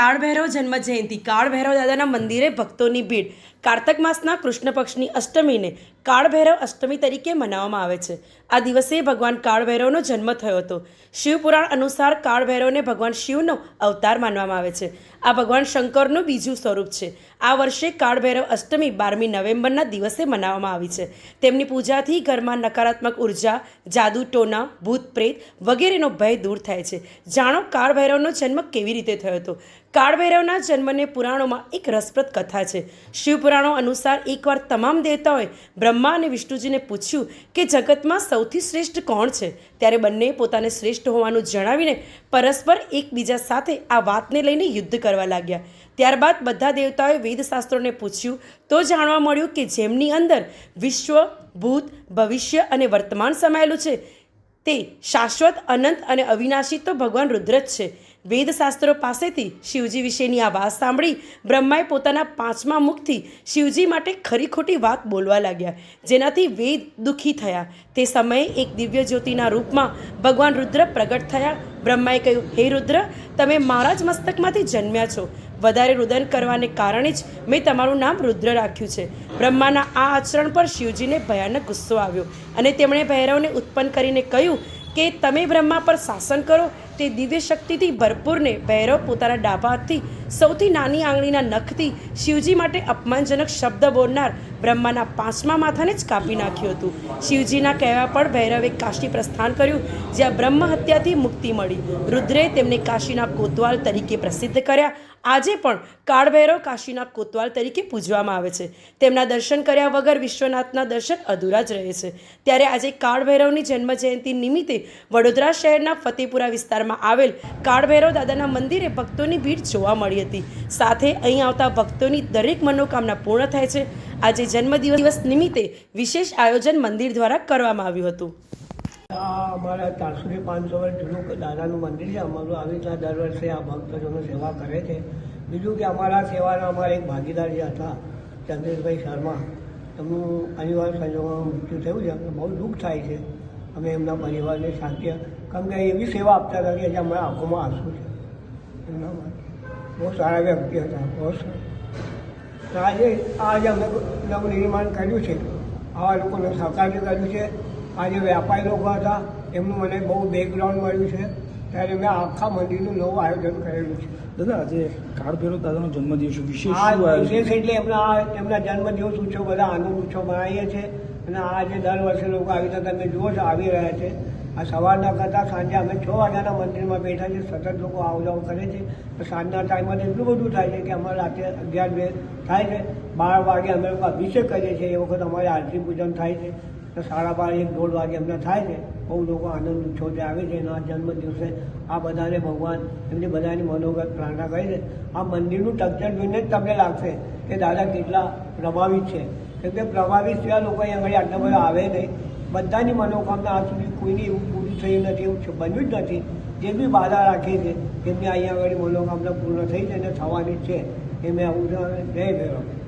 કાળભૈરવ જન્મ જયંતિ કાળભૈરવ દાદાના મંદિરે ભક્તોની ભીડ. કાર્તક માસના કૃષ્ણ પક્ષની અષ્ટમીને કાળભૈરવ અષ્ટમી તરીકે મનાવવામાં આવે છે. આ દિવસે ભગવાન કાળભૈરવનો જન્મ થયો હતો. શિવપુરાણ અનુસાર કાળભૈરવને ભગવાન શિવનો અવતાર માનવામાં આવે છે. આ ભગવાન શંકરનું બીજું સ્વરૂપ છે. આ વર્ષે કાળભૈરવ અષ્ટમી બારમી નવેમ્બરના દિવસે મનાવવામાં આવી છે. તેમની પૂજાથી ઘરમાં નકારાત્મક ઊર્જા, જાદુ ટોના, ભૂત પ્રેત વગેરેનો ભય દૂર થાય છે. જાણો કાળભૈરવનો જન્મ કેવી રીતે થયો હતો? કાળભૈરવના જન્મને પુરાણોમાં એક રસપ્રદ કથા છે. શિવપુરાણો અનુસાર એકવાર તમામ દેવતાઓએ બ્રહ્મા અને વિષ્ણુજીને પૂછ્યું કે જગતમાં સૌથી શ્રેષ્ઠ કોણ છે, ત્યારે બંને પોતાને શ્રેષ્ઠ હોવાનું જણાવીને પરસ્પર એકબીજા સાથે આ વાતને લઈને યુદ્ધ કરવા લાગ્યા. ત્યારબાદ બધા દેવતાઓએ વેદશાસ્ત્રોને પૂછ્યું તો જાણવા મળ્યું કે જેમની અંદર વિશ્વ, ભૂત, ભવિષ્ય અને વર્તમાન સમાયેલું છે, તે શાશ્વત, અનંત અને અવિનાશી તો ભગવાન રુદ્ર જ છે. વેદશાસ્ત્રો પાસેથી શિવજી વિશેની આ વાત સાંભળી બ્રહ્માએ પોતાના પાંચમા મુખથી શિવજી માટે ખરી ખોટી વાત બોલવા લાગ્યા. જેનાથી વેદ દુઃખી થયા. તે સમયે એક દિવ્ય જ્યોતિના રૂપમાં ભગવાન રુદ્ર પ્રગટ થયા. બ્રહ્માએ કહ્યું, હે રુદ્ર, તમે મારા જ મસ્તકમાંથી જન્મ્યા છો. વધારે રુદન કરવાને કારણે જ મેં તમારું નામ રુદ્ર રાખ્યું છે. બ્રહ્માના આ આચરણ પર શિવજીને ભયાનક ગુસ્સો આવ્યો અને તેમણે ભૈરવને ઉત્પન્ન કરીને કહ્યું કે, તમે બ્રહ્મા પર શાસન કરો. તે દિવ્ય શક્તિથી ભરપૂરને ભૈરવ પોતાના ડાબા હાથથી સૌથી નાની આંગળીના નખથી શિવજી માટે અપમાનજનક શબ્દ બોલનાર બ્રહ્માના પાંચમા માથાને જ કાપી નાખ્યું હતું. શિવજીના કહેવા પર ભૈરવે કાશી પ્રસ્થાન કર્યું, જ્યાં બ્રહ્મ હત્યાથી મુક્તિ મળી. રુદ્રે તેમને કાશીના કોતવાલ તરીકે પ્રસિદ્ધ કર્યા. આજે પણ કાળભૈરવ કાશીના કોતવાલ તરીકે પૂજવામાં આવે છે. તેમના દર્શન કર્યા વગર વિશ્વનાથના દર્શન અધૂરા જ રહે છે. ત્યારે આજે કાળભૈરવની જન્મજયંતિ નિમિત્તે વડોદરા શહેરના ફતેપુરા વિસ્તારમાં આવેલ કાળભૈરવ દાદાના મંદિરે ભક્તોની ભીડ જોવા મળી હતી. સાથે અહીં આવતા ભક્તોની દરેક મનોકામના પૂર્ણ થાય છે. આજે જન્મદિવસ નિમિત્તે વિશેષ આયોજન મંદિર દ્વારા કરવામાં આવ્યું હતું. અમારા ચારસોથી પાંચસો વર્ષ જૂનું દાદાનું મંદિર છે. અમારું આવી રીતના દર વર્ષે આ ભક્તજનો સેવા કરે છે. બીજું કે અમારા સેવાના અમારા એક ભાગીદાર જે હતા, ચંદ્રેશભાઈ શર્મા. એમનું અનિવાર સંજોગોમાં મૃત્યુ થયું છે. અમને બહુ દુઃખ થાય છે. અમે એમના પરિવારને શાંતિ કેમ કે એવી સેવા આપતા હતા કે જે અમારા આંખોમાં આંસુ છે. એમના બહુ સારા વ્યક્તિ હતા. બહુ સારા. આજે આજે અમે નવનિર્માણ કર્યું છે આવા લોકોને સહકાર્ય કર્યું છે. આજે વ્યાપારી લોકો હતા એમનું મને બહુ બેકગ્રાઉન્ડ મળ્યું છે. ત્યારે મેં આખા મંદિરનું નવું આયોજન કરેલું છે. દાદા આજે કાળભેરો દાદાનો જન્મદિવસ વિશેષ આ વિશેષ એટલે એમના એમના જન્મદિવસ ઉત્સવ બધા આનંદ ઉત્સવ મનાવીએ છીએ. અને આ જે દર વર્ષે લોકો આવી રીતે તમે જુઓ છો આવી રહ્યા છે. આ સવારના કરતાં સાંજે અમે છ વાગ્યાના મંદિરમાં બેઠા છીએ. સતત લોકો આવ જાવ કરે છે. તો સાંજના ટાઈમમાં એટલું બધું થાય છે કે અમારે રાતે અગિયાર બે થાય છે. બાર વાગે અમે લોકો અભિષેક કરીએ છીએ. એ વખત અમારે આરતી પૂજન થાય છે. તો સાડા બાર એક દોઢ વાગે અમને થાય છે. બહુ લોકો આનંદ ઉત્સવથી આવે છે. એના જન્મદિવસે જન્મ દિવસે આ બધાને ભગવાન એમની બધાની મનોગત પ્રાર્થના કરી છે. આ મંદિરનું ટક્ચર જોઈને જ તમને લાગશે કે દાદા કેટલા પ્રભાવિત છે. કેમ કે પ્રભાવિત થયા લોકો અહીંયા આગળ આટલા બધા આવે નહીં. બધાની મનોકામના આજ સુધી કોઈની એવું પૂરી થઈ નથી એવું બન્યું જ નથી. જે બી બાધા રાખી છે એમની અહીંયા આગળ મનોકામના પૂર્ણ થઈ છે અને થવાની છે. એ મેં આવું જય ભૈરવ